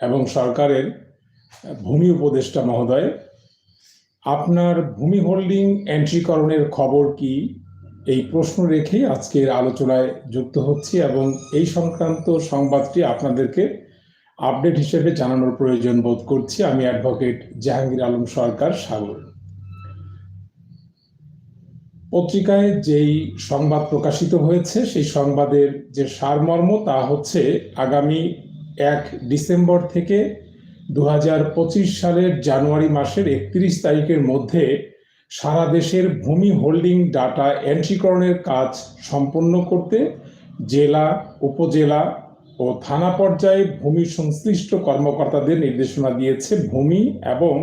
এবং সরকারের ভূমি উপদেষ্টা মহোদয়, আপনার ভূমি হোল্ডিং এন্ট্রিকরণের খবর কি? এই প্রশ্ন রেখে আজকের আলোচনায় যুক্ত হচ্ছি এবং এই সংক্রান্ত সংবাদটি আপনাদেরকে আপডেট হিসেবে জানানোর প্রয়োজন বোধ করছি। আমি অ্যাডভোকেট জাহাঙ্গীর আলম সরকার, সাগর। পত্রিকায় যেই সংবাদ প্রকাশিত হয়েছে, সেই সংবাদের যে সারমর্ম তা হচ্ছে আগামী এক ডিসেম্বর থেকে দু হাজার পঁচিশ সালের জানুয়ারি মাসের একত্রিশ তারিখের মধ্যে সারা দেশের ভূমি হোল্ডিং ডাটা এন্ট্রিকরণের কাজ সম্পন্ন করতে জেলা, উপজেলা ও থানা পর্যায়ে ভূমি সংশ্লিষ্ট কর্মকর্তাদের নির্দেশনা দিয়েছে ভূমি এবং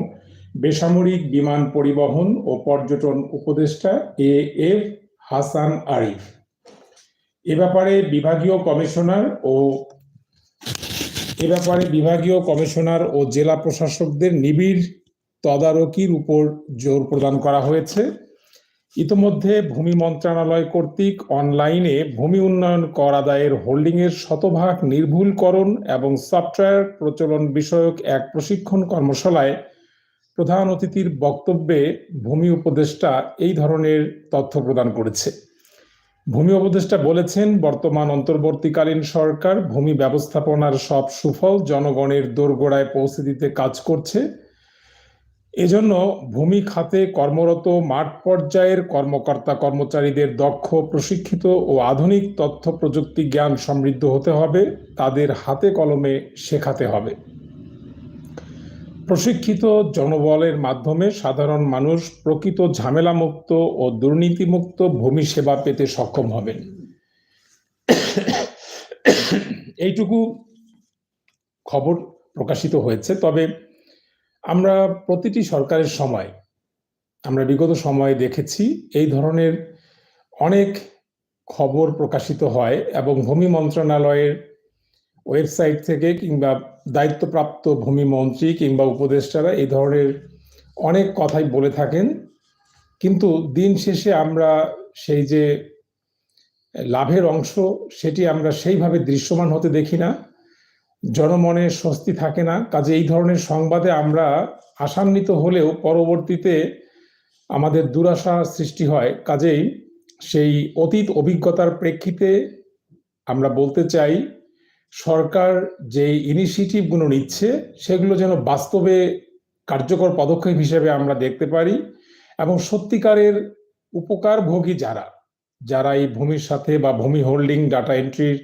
বেসামরিক বিমান পরিবহন ও পর্যটন উপদেষ্টা এ এফ হাসান আরিফ। এ ব্যাপারে বিভাগীয় কমিশনার ও এ ব্যাপারে বিভাগীয় কমিশনার ও জেলা প্রশাসকদের নিবিড় তদারকির উপর জোর প্রদান করা হয়েছে। ইতোমধ্যে ভূমি মন্ত্রণালয় কর্তৃক অনলাইনে ভূমি উন্নয়ন কর আদায়ের হোল্ডিং এর শতভাগ নির্ভুলকরণ এবং সফটওয়্যার প্রচলন বিষয়ক এক প্রশিক্ষণ কর্মশালায় প্রধান অতিথির বক্তব্যে ভূমি উপদেষ্টা এই ধরনের তথ্য প্রদান করেছে। ভূমি উপদেষ্টা বলেছেন, বর্তমান অন্তর্বর্তীকালীন সরকার ভূমি ব্যবস্থাপনার সব সুফল জনগণের দোরগোড়ায় পৌঁছে দিতে কাজ করছে। এজন্য ভূমি খাতে কর্মরত মাঠ পর্যায়ের কর্মকর্তা কর্মচারীদের দক্ষ, প্রশিক্ষিত ও আধুনিক তথ্য প্রযুক্তি জ্ঞান সমৃদ্ধ হতে হবে, তাদের হাতে কলমে শেখাতে হবে। প্রশিক্ষিত জনবলের মাধ্যমে সাধারণ মানুষ প্রকৃত ঝামেলামুক্ত ও দুর্নীতিমুক্ত ভূমি সেবা পেতে সক্ষম হবেন। এইটুকু খবর প্রকাশিত হয়েছে। তবে আমরা প্রতিটি সরকারের সময়, আমরা বিগত সময়ে দেখেছি এই ধরনের অনেক খবর প্রকাশিত হয় এবং ভূমি মন্ত্রণালয়ের ওয়েবসাইট থেকে কিংবা দায়িত্বপ্রাপ্ত ভূমি মন্ত্রী কিংবা উপদেষ্টারা এই ধরনের অনেক কথাই বলে থাকেন। কিন্তু দিন শেষে আমরা সেই যে লাভের অংশ, সেটি আমরা সেইভাবে দৃশ্যমান হতে দেখি না। জনমনে স্বস্তি থাকে না। কাজে এই ধরনের সংবাদে আমরা আশান্বিত হলেও পরবর্তীতে আমাদের দুরাশা সৃষ্টি হয়। কাজেই সেই অতীত অভিজ্ঞতার প্রেক্ষিতে আমরা বলতে চাই সরকার যে ইনিশিয়েটিভগুলো নিচ্ছে, সেগুলো যেন বাস্তবে কার্যকর পদক্ষেপ হিসেবে আমরা দেখতে পারি এবং সত্যিকারের উপকারভোগী যারা যারা এই ভূমির সাথে বা ভূমি হোল্ডিং, ডাটা এন্ট্রির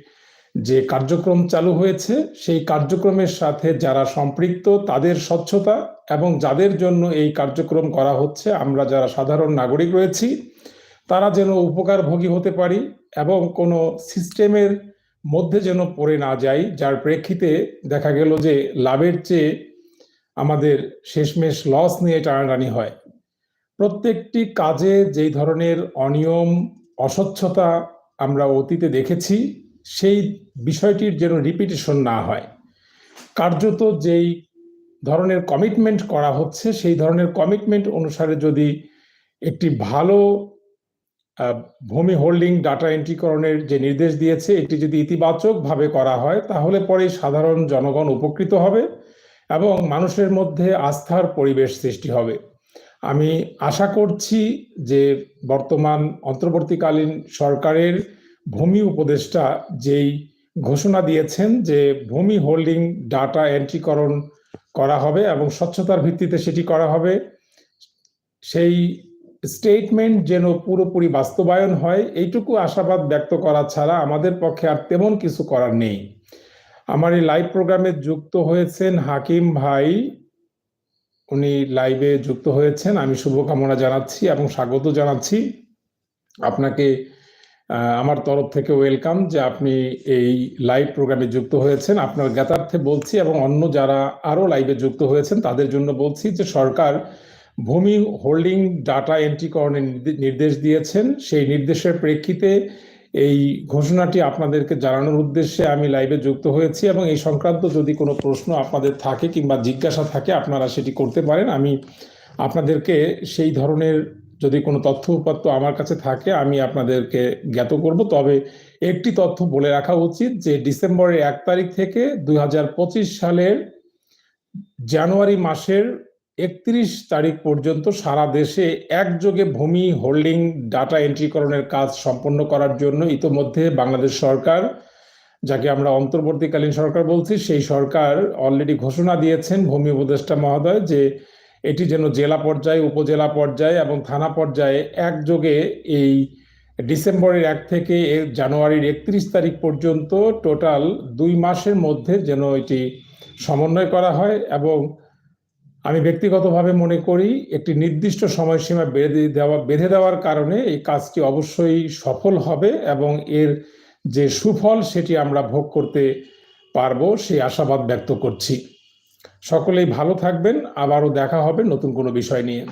যে কার্যক্রম চালু হয়েছে, সেই কার্যক্রমের সাথে যারা সম্পৃক্ত, তাদের স্বচ্ছতা এবং যাদের জন্য এই কার্যক্রম করা হচ্ছে, আমরা যারা সাধারণ নাগরিক রয়েছি, তারা যেন উপকারভোগী হতে পারি এবং কোনো সিস্টেমের মধ্যে যেন পড়ে না যাই, যার প্রেক্ষিতে দেখা গেল যে লাভের চেয়ে আমাদের শেষমেশ লস নিয়ে টানাটানি হয়। প্রত্যেকটি কাজে যেই ধরনের অনিয়ম, অস্বচ্ছতা আমরা অতীতে দেখেছি, সেই বিষয়টির যেন রিপিটেশন না হয়। কার্যত যেই ধরনের কমিটমেন্ট করা হচ্ছে, সেই ধরনের কমিটমেন্ট অনুসারে যদি একটি ভালো ভূমি হোল্ডিং ডাটা এন্ট্রিকরণের যে নির্দেশ দিয়েছে, এটি যদি ইতিবাচকভাবে করা হয়, তাহলে পরে সাধারণ জনগণ উপকৃত হবে এবং মানুষের মধ্যে আস্থার পরিবেশ সৃষ্টি হবে। আমি আশা করছি যে বর্তমান অন্তর্বর্তীকালীন সরকারের ভূমি উপদেষ্টা যেই ঘোষণা দিয়েছেন যে ভূমি হোল্ডিং ডাটা এন্ট্রিকরণ করা হবে এবং স্বচ্ছতার ভিত্তিতে সেটি করা হবে, সেই স্টেটমেন্ট যেন পুরোপুরি বাস্তবায়ন হয়, এইটুকু আশাবাদ ব্যক্ত করা ছাড়া আমাদের পক্ষে আর তেমন কিছু করার নেই। আমার এই লাইভ প্রোগ্রামে যুক্ত হয়েছেন হাকিম ভাই। উনি লাইভে যুক্ত হয়েছেন। আমি শুভকামনা জানাচ্ছি এবং স্বাগত জানাচ্ছি। আপনাকে আমার তরফ থেকে ওয়েলকাম যে আপনি এই লাইভ প্রোগ্রামে যুক্ত হয়েছেন। আপনার জ্ঞাতার্থে বলছি এবং অন্য যারা আরও লাইভে যুক্ত হয়েছেন, তাদের জন্য বলছি যে সরকার ভূমি হোল্ডিং ডাটা এন্ট্রিকরণের নির্দেশ দিয়েছেন। সেই নির্দেশের প্রেক্ষিতে এই ঘোষণাটি আপনাদেরকে জানানোর উদ্দেশ্যে আমি লাইভে যুক্ত হয়েছি এবং এই সংক্রান্ত যদি কোনো প্রশ্ন আপনাদের থাকে কিংবা জিজ্ঞাসা থাকে, আপনারা সেটি করতে পারেন। আমি আপনাদেরকে সেই ধরনের যদি কোনো তথ্য উপাত্ত আমার কাছে থাকে, আমি আপনাদেরকে জ্ঞাত করব। তবে একটি তথ্য বলে রাখা উচিত যে, ডিসেম্বরের এক তারিখ থেকে দুই হাজার পঁচিশ সালের জানুয়ারি মাসের একত্রিশ তারিখ পর্যন্ত সারা দেশে একযোগে ভূমি হোল্ডিং ডাটা এন্ট্রিকরণের কাজ সম্পন্ন করার জন্য ইতোমধ্যে বাংলাদেশ সরকার, যাকে আমরা অন্তর্বর্তীকালীন সরকার বলছি, সেই সরকার অলরেডি ঘোষণা দিয়েছেন ভূমি উপদেষ্টা মহোদয় যে এটি যেন জেলা পর্যায়ে, উপজেলা পর্যায়ে এবং থানা পর্যায়ে একযোগে এই ডিসেম্বরের এক থেকে জানুয়ারির একত্রিশ তারিখ পর্যন্ত টোটাল দুই মাসের মধ্যে যেন এটি সমন্বয় করা হয় এবং আমি ব্যক্তিগতভাবে মনে করি একটি নির্দিষ্ট সময়সীমা বেঁধে দেওয়া, বেঁধে দেওয়ার কারণে এই কাজটি অবশ্যই সফল হবে এবং এর যে সুফল সেটি আমরা ভোগ করতে পারব সেই আশাবাদ ব্যক্ত করছি। সকলেই ভালো থাকবেন। আবারও দেখা হবে নতুন কোনো বিষয় নিয়ে।